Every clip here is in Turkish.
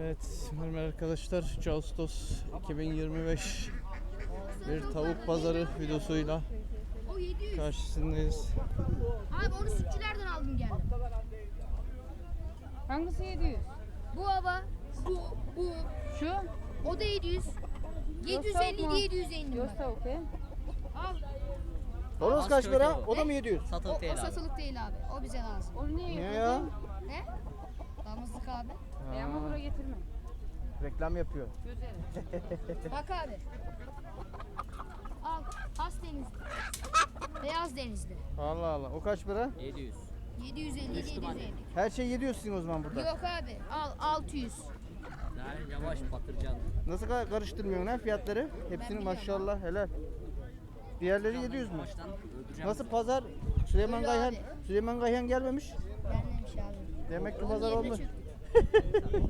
Evet, merhaba arkadaşlar. 3 Ağustos 2025 bir tavuk pazarı videosuyla O 700. karşısındayız. Abi onu sütçülerden aldım geldim. Hangisi 700? Bu baba. Bu. Bu. Şu. O da 700. 750 mu? 750 Göz var. tavuk he. Al. Horoz kaç para? O da mı 700? O, Satılık değil o abi. satılık değil abi. O bize lazım. Onu niye Niye yapıyorsun? ya? Ne? Damızlık abi. E ama buraya getirme. Reklam yapıyor. Gözleri. Bak abi. Al. Has denizli. Beyaz denizli. Allah Allah. O kaç para? 700. 750 Düştüm anne. 750. Her şey 700 sizin o zaman burada. Yok abi. Al 600. Yani yavaş patlıcan. Nasıl ka- karıştırmıyorsun ha fiyatları? Hepsini maşallah helal. Diğerleri 700 mü? Baştan öldüreceğim. Nasıl pazar? Süleyman Öyle Gayhan, abi. Süleyman Gayhan gelmemiş. Gelmemiş abi. Demek ki pazar yerine olmuş. çöktü.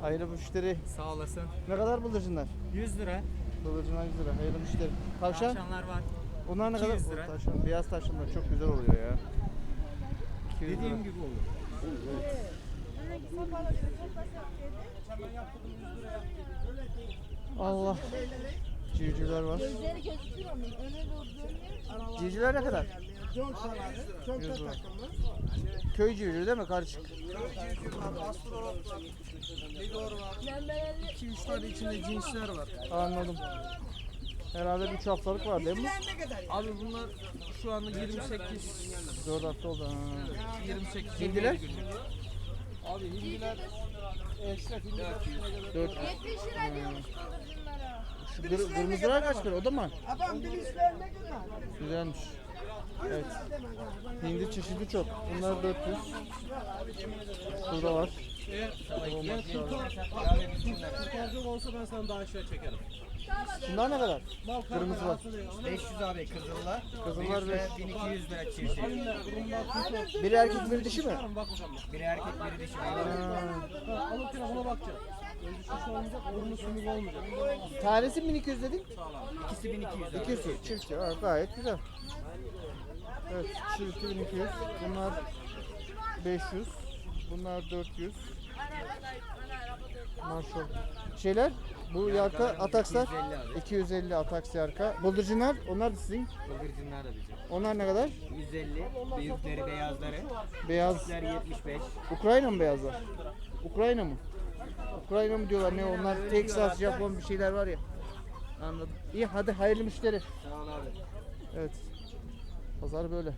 Hayırlı müşteri. Sağ olasın. Ne kadar bıldırcınlar? 100 lira. Bıldırcınlar 100 lira. Hayırlı müşteri. Tavşan? Tavşanlar var. Bunlar ne kadar? 200 lira. O Tavşan, beyaz tavşanlar çok güzel oluyor ya. 200 lira. Dediğim gibi olur. Allah. Civcivler var. Civcivler ne kadar? 100 lira. Köy civcivi değil mi karışık? 2-3 tane içinde cinsler var. Anladım. Herhalde 3 haftalık var değil mi? Abi bunlar şu anda 28 4 hafta oldu. Ha. 28 Hindiler? 27 günlük. Abi hindiler eşref hindiler. 4 70 lira diyormuş bıldırcınlara. Şu kır, kırmızılar kaç lira? O da mı? Adam bilinçler ne kadar? Güzelmiş. Evet. Hindi çeşidi çok. Bunlar 400. Burada var. Eğer kurtaracak olsa ben sana daha aşağı çekerim. Şunlar ne kadar? Kırmızı var. 500 abi kızıllar. Kızıllar Büyükler 500. 1200 lira çiftçi. Biri erkek biri dişi mi? Biri erkek biri dişi. Ha, alırken ona bakacağım. Tanesi 1200 dedin? İkisi 1200 abi. İkisi çiftçi. Ha, gayet güzel. Evet çiftçi 1200. Bunlar 500. Bunlar 400. Maşallah. Şeyler bu yarka atakslar 250 abi. 250 ataks yarka. Bıldırcınlar onlar da sizin. Bıldırcınlar da bizim. Onlar ne kadar? 150. Büyükleri beyazları. Beyaz. Küçükler 75. Ukrayna mı beyazlar? Ukrayna mı? Ukrayna mı diyorlar ne onlar? Texas, Japon bir şeyler var ya. Anladım. İyi hadi hayırlı müşteri. Sağ ol abi. Evet. Pazar böyle.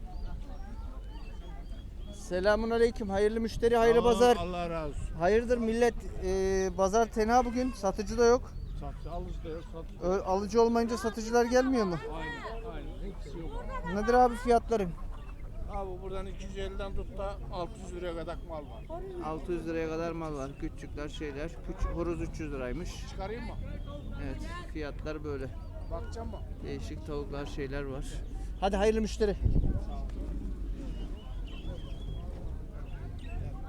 Selamun aleyküm. Hayırlı müşteri, hayırlı pazar. Allah razı olsun. Hayırdır millet? e, pazar tenha bugün. Satıcı da yok. Sattı, alıcı da yok, sattı. Ö- alıcı olmayınca satıcılar gelmiyor mu? Aynen, aynen. Hepsi yok. Nedir abi fiyatları? Abi buradan 250'den tut da 600 liraya kadar mal var. 600 liraya kadar mal var. Küçükler şeyler. Küçük horoz 300 liraymış. Çıkarayım mı? Evet fiyatlar böyle. Bakacağım mı? Değişik tavuklar şeyler var. Hadi hayırlı müşteri.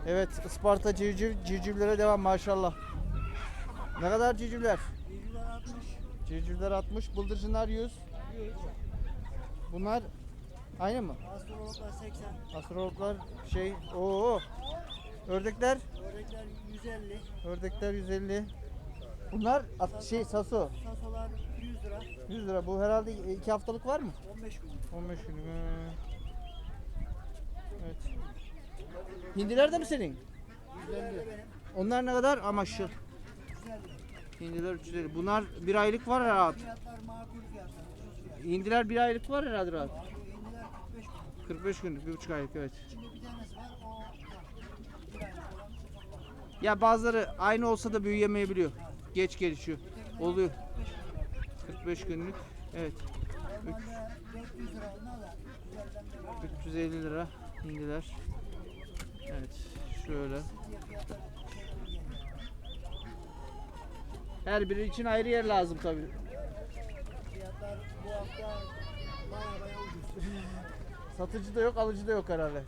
Evet Isparta civciv, civcivlere devam maşallah. Ne kadar civcivler? Civcivler 60, bıldırcınlar 100. Bunlar aynı mı? Astrologlar 80, Astrologlar şey, oo. Ördekler, ördekler 150, ördekler 150. Bunlar at- şey saso sasolar 100 lira, 100 lira. Bu herhalde 2 haftalık var mı? 15 gün. 15 gün. he. Evet. Hindiler de mi senin? Onlar ne kadar? Ama şu. Hindiler 350. Bunlar bir aylık var herhalde. Fiyatlar makul fiyatlar, ucuz fiyat. Hindiler bir aylık var herhalde rahat. Hindiler 45 gün. 45 günlük, bir buçuk aylık evet. Şimdi bir tanesi var, o var. Bir aylık olan. Ya bazıları aynı olsa da büyüyemeyebiliyor. Geç gelişiyor. Oluyor. 45 günlük. Evet. Normalde 400 lira onlar da güzelden böyle. 350 lira hindiler. Evet. Şöyle. Her biri için ayrı yer lazım tabii. Fiyatlar bu hafta baya baya ucuz. Satıcı da yok, alıcı da yok herhalde. ya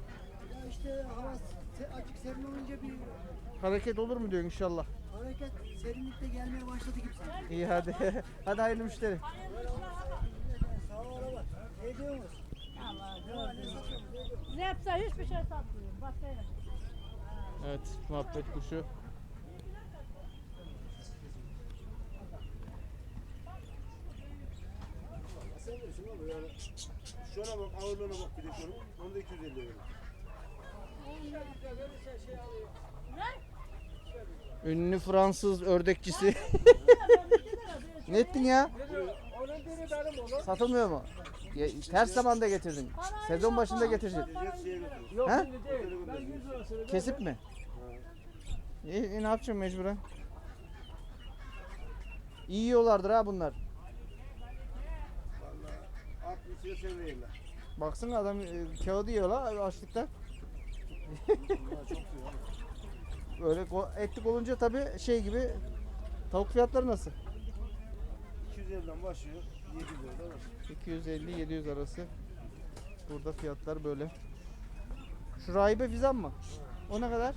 işte hava açık serin olunca bir Hareket olur mu diyorsun inşallah. Hareket serinlikte gelmeye başladı gibi sanki. İyi hadi. hadi hayırlı müşteri. Sağ ol araba. Ne diyorsunuz? Allah Ne var ne satıyorsunuz? Ne? Ne yapsa hiçbir şey satmıyorum. Başka yere. Evet, muhabbet kuşu. Sen bilirsin abi yani. Şuna bak ağırlığına bak bir de şunun. Onu da 250 verin. Ünlü Fransız ördekçisi. ne ettin ya? Satılmıyor mu? Ya, ters zamanda getirdin. Sezon başında 100 lirasını Kesip mi? İyi, iyi, ne yapacağım mecburen? İyi yiyorlardır ha bunlar. Valla 60 lira sen verirler. Baksana adam e, kağıdı yiyor la açlıktan. Bunlar çok iyi abi. Böyle etlik olunca tabi şey gibi tavuk fiyatları nasıl? 250'den başlıyor. 700 lira da var. 250-700 arası. Burada fiyatlar böyle. Şu rahibe fizan mı? O ne kadar?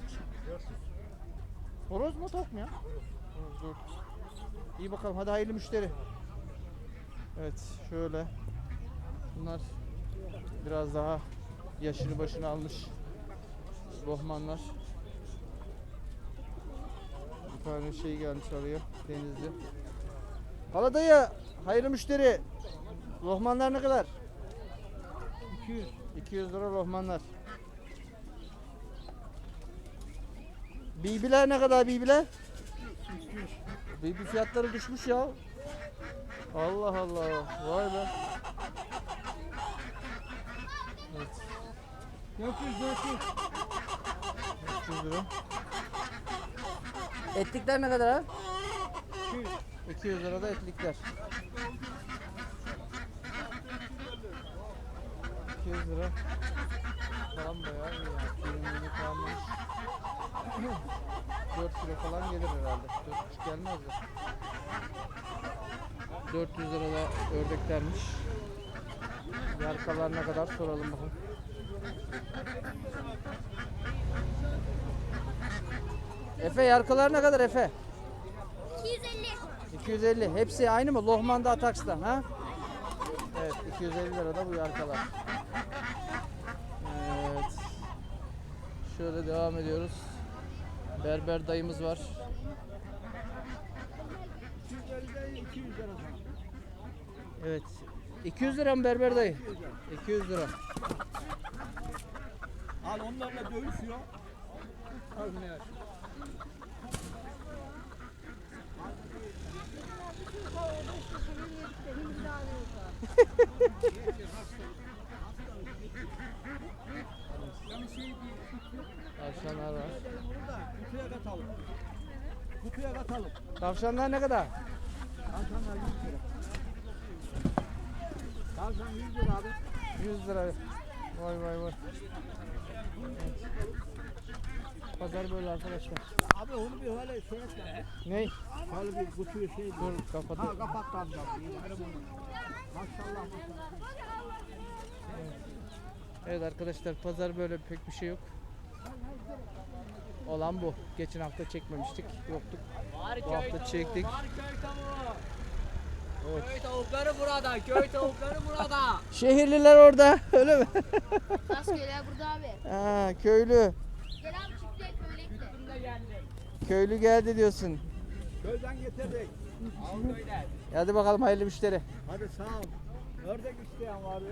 Horoz mu tavuk mu ya? Horoz. Dur. İyi bakalım hadi hayırlı müşteri. Evet şöyle. Bunlar biraz daha yaşını başını almış. Bohmanlar. Tane şey gelmiş araya denizli. Hala dayı hayırlı müşteri. Lohmanlar ne kadar? 200. 200 lira lohmanlar. Bibiler ne kadar bibiler? 200. Bibi fiyatları düşmüş ya. Allah Allah. Vay be. Evet. 400 400. 300 lira. Etlikler ne kadar ha? 200. 200 lira da etlikler. 200 lira. Falan bayağı iyi ya. Kilimini kalmış. 4 kilo falan gelir herhalde. 4,5 gelmez de. 400 lira da ördeklermiş. Yarkalar ne kadar soralım bakalım. Efe yarkalar ne kadar Efe? 250. 250. Hepsi aynı mı? Lohman'da Ataks'ta ha? Evet 250 lira da bu yarkalar. Evet. Şöyle devam ediyoruz. Berber dayımız var. 250'den 200 lira. Evet. 200 lira mı berber dayı? 200 lira. Al onlarla dövüşüyor. Al ne ya? Tavşanlar var. Burada kutuya katalım. Kutuya katalım. Tavşanlar ne kadar? Tavşanlar 100 lira. Tavşan 100 lira abi. 100 lira. Vay vay vay. Evet. Pazar böyle arkadaşlar. Abi onu bir öyle şey etme. Ney? Şöyle bir kutuyu şey Dur kapat. Ha kapat. Yerim onu. Maşallah maşallah. Evet arkadaşlar pazar böyle pek bir şey yok. Olan bu. Geçen hafta çekmemiştik. Yoktuk. Bu hafta çektik. Evet. Köy tavukları burada, köy tavukları burada. Şehirliler orada. Öyle mi? Rastgele burada abi. ha, köylü. Gel abi çiftle köylekle. Köylü geldi diyorsun. Köyden getirdik. Hadi bakalım hayırlı müşteri. Hadi sağ ol. Ördek isteyen var mı?